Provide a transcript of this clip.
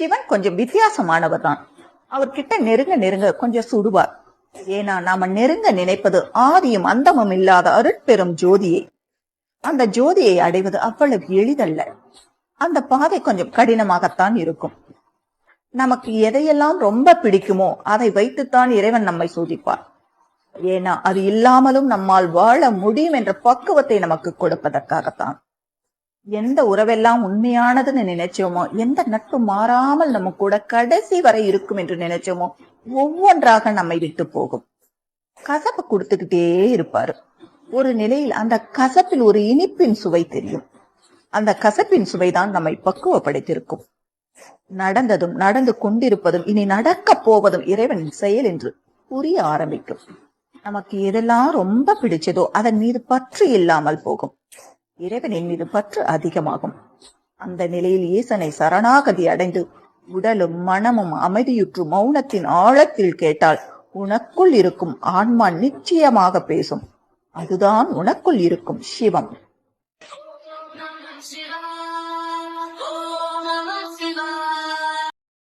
சிவன் கொஞ்சம் வித்தியாசமானவர் தான் அவர்கிட்ட நெருங்க நெருங்க கொஞ்சம் சுடுவார். ஏன்னா நாம நெருங்க நினைப்பது ஆதியும் அந்தமும் இல்லாத அருட்பெரும் ஜோதியை. அந்த ஜோதியை அடைவது அவ்வளவு எளிதல்ல. அந்த பாதை கொஞ்சம் கடினமாகத்தான் இருக்கும். நமக்கு எதையெல்லாம் ரொம்ப பிடிக்குமோ அதை வைத்துத்தான் இறைவன் நம்மை சோதிப்பார். ஏன்னா அது இல்லாமலும் நம்மால் வாழ முடியும் என்ற பக்குவத்தை நமக்கு கொடுப்பதற்காகத்தான். எந்த உறவெல்லாம் உண்மையானதுன்னு நினைச்சோமோ எந்த நட்பு மாறாமல் நம்ம கூட கடைசி வரை இருக்கும் என்று நினைச்சோமோ ஒவ்வொன்றாக நம்மை விட்டு போகும். கசப்பு கொடுத்துக்கிட்டே இருப்பாரு. ஒரு நிலையில் அந்த கசப்பில் ஒரு இனிப்பின் சுவை தெரியும். அந்த கசப்பின் சுவைதான் நம்மை பக்குவப்படுத்தியிருக்கும். நடந்ததும் நடந்து கொண்டிருப்பதும் இனி நடக்கப் போவதும் இறைவனின் செயல் என்று புரிய ஆரம்பிக்கும். நமக்கு எதெல்லாம் ரொம்ப பிடிச்சதோ அதன் மீது பற்று இல்லாமல் போகும். இறைவனின் மீது பற்று அதிகமாகும் அந்த நிலையில் ஈசனை சரணாகதி அடைந்து உடலும் மனமும் அமைதியுற்று மௌனத்தின் ஆழத்தில் கேட்டால் உனக்குள் இருக்கும் ஆன்மா நிச்சயமாக பேசும் அதுதான் உனக்குள் இருக்கும் சிவம் Shiva.